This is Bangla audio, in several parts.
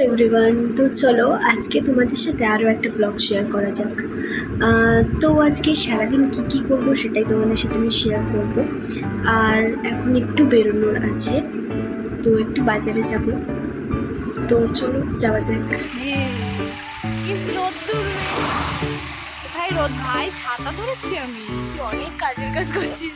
এভরিওয়ান তো চলো আজকে তোমাদের সাথে আরও একটা ব্লগ শেয়ার করা যাক। তো আজকে সারাদিন কি কি করব সেটাই তোমাদের সাথে আমি শেয়ার করব। আর এখন একটু বেরোনোর আছে, তো একটু বাজারে যাব। তো চলো যাওয়া যাক। ভাই ছাতা ধরেছি আমি। অনেক কাজের কাজ করছিস।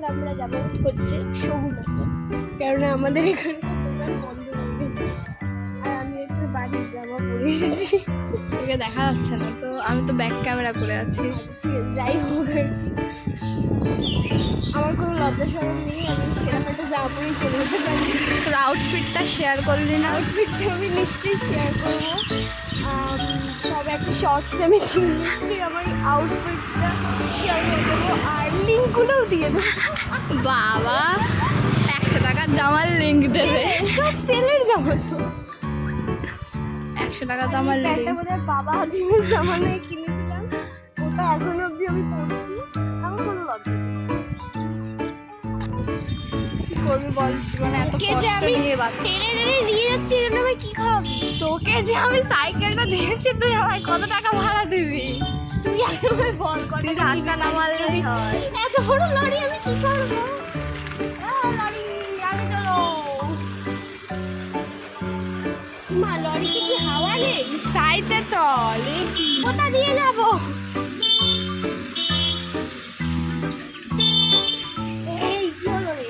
এখন আমরা যাব হচ্ছে সমুদ্র কেননা আমাদের এখানে বন্ধ আর আমি একটু বাড়ির জামা পরে এসেছি। তোকে দেখা যাচ্ছে না তো আমি তো ব্যাক ক্যামেরা করে আছি। আছে, যাই হোক। আমার কোনো লজ্জা সরম নেই আমি সেরকম একটা জামা পরেই চলে যেতে পারি। তোর আউটফিটটা শেয়ার করলি না? আউটফিটটা আমি নিশ্চয়ই শেয়ার করব। তবে একটা শর্টসে আমি আমার আউটফিটসটা শেয়ার করে দেবো আর লিঙ্কগুলোও দিয়ে দেবো। বাবা একশো টাকার জামার লিঙ্ক দেবে। সব সেলের জামা তো। একশো টাকা জামার লিঙ্ক বাবা আদিমের জামানায় কিনেছিলাম ওটা এখনও অবধি আমি পরছি আমার কোনো লজ্জা করবি বল জীবনে এত কষ্ট আমি টেনে টেনে নিয়ে যাচ্ছি এর আমি কি খাওয়াবি তোকে যে আমি সাইকেলটা দিয়েছি তুই আমায় কত টাকা ভাড়া দিবি? তুই আগে আমায় বল কত ধাক্কা না এত বড় লরি আমি কি করব? লরি আগে চলো। মা লরিতে কি হাওয়া নেই সাইডে চল কোথা দিয়ে যাব এই রে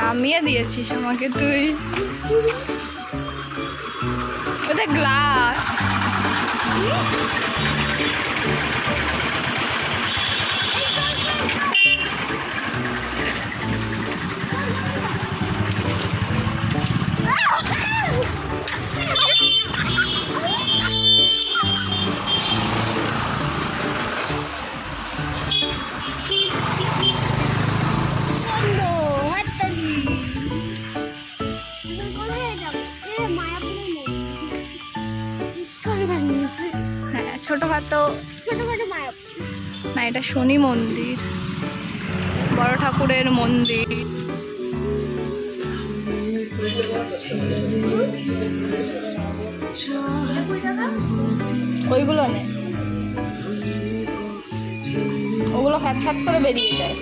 নামিয়ে দিয়েছিস আমাকে তুই। ওটা গ্লাস বন্ধ হাততালি কোথায় যাব এ মায়াপুরের মন্দির ছোটোখাটো ছোটখাটো মায়াপুর না এটা শনি মন্দির বড় ঠাকুরের মন্দির। ওইগুলো নে। ওগুলো ফ্যাট ফ্যাট করে বেরিয়ে যায়।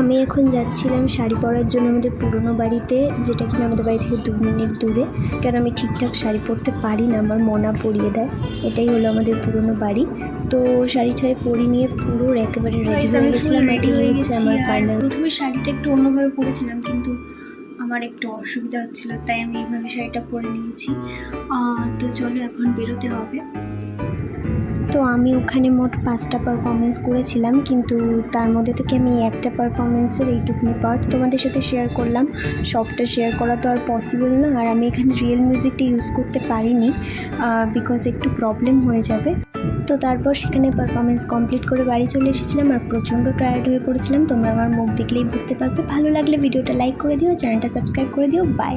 আমি এখন যাচ্ছিলাম শাড়ি পরার জন্য আমাদের পুরনো বাড়িতে যেটা কিনা আমাদের বাড়ি থেকে দু মিনিট দূরে। কেন আমি ঠিকঠাক শাড়ি পরতে পারি না আমার মনা পরিয়ে দেয়। এটাই হলো আমাদের পুরনো বাড়ি। তো শাড়ি ঠাড়ি পরি নিয়ে পুরো একেবারে রেডি হয়ে গেছিলাম এটি হয়েছে আমার ফাইনাল প্রথমে শাড়িটা একটু অন্যভাবে পরেছিলাম কিন্তু আমার একটু অসুবিধা হচ্ছিল তাই আমি এইভাবে শাড়িটা পরে নিয়েছি। তো চলো এখন বেরোতে হবে। তো আমি ওখানে মোট পাঁচটা পারফরমেন্স করেছিলাম, কিন্তু তার মধ্যে থেকে আমি একটা পারফরমেন্সের এইটুকুনি পার্ট তোমাদের সাথে শেয়ার করলাম। সবটা শেয়ার করা তো আর পসিবল না, আর আমি এখানে রিয়েল মিউজিকটা ইউজ করতে পারিনি বিকজ একটু প্রবলেম হয়ে যাবে। তো তারপর সেখানে পারফরমেন্স কমপ্লিট করে বাড়ি চলে এসেছিলাম আর প্রচণ্ড টায়ার্ড হয়ে পড়েছিলাম। তোমরা আমার মুখ দেখলেই বুঝতে পারবে। ভালো লাগলে ভিডিওটা লাইক করে দিও চ্যানেলটা সাবস্ক্রাইব করে দিও। বাই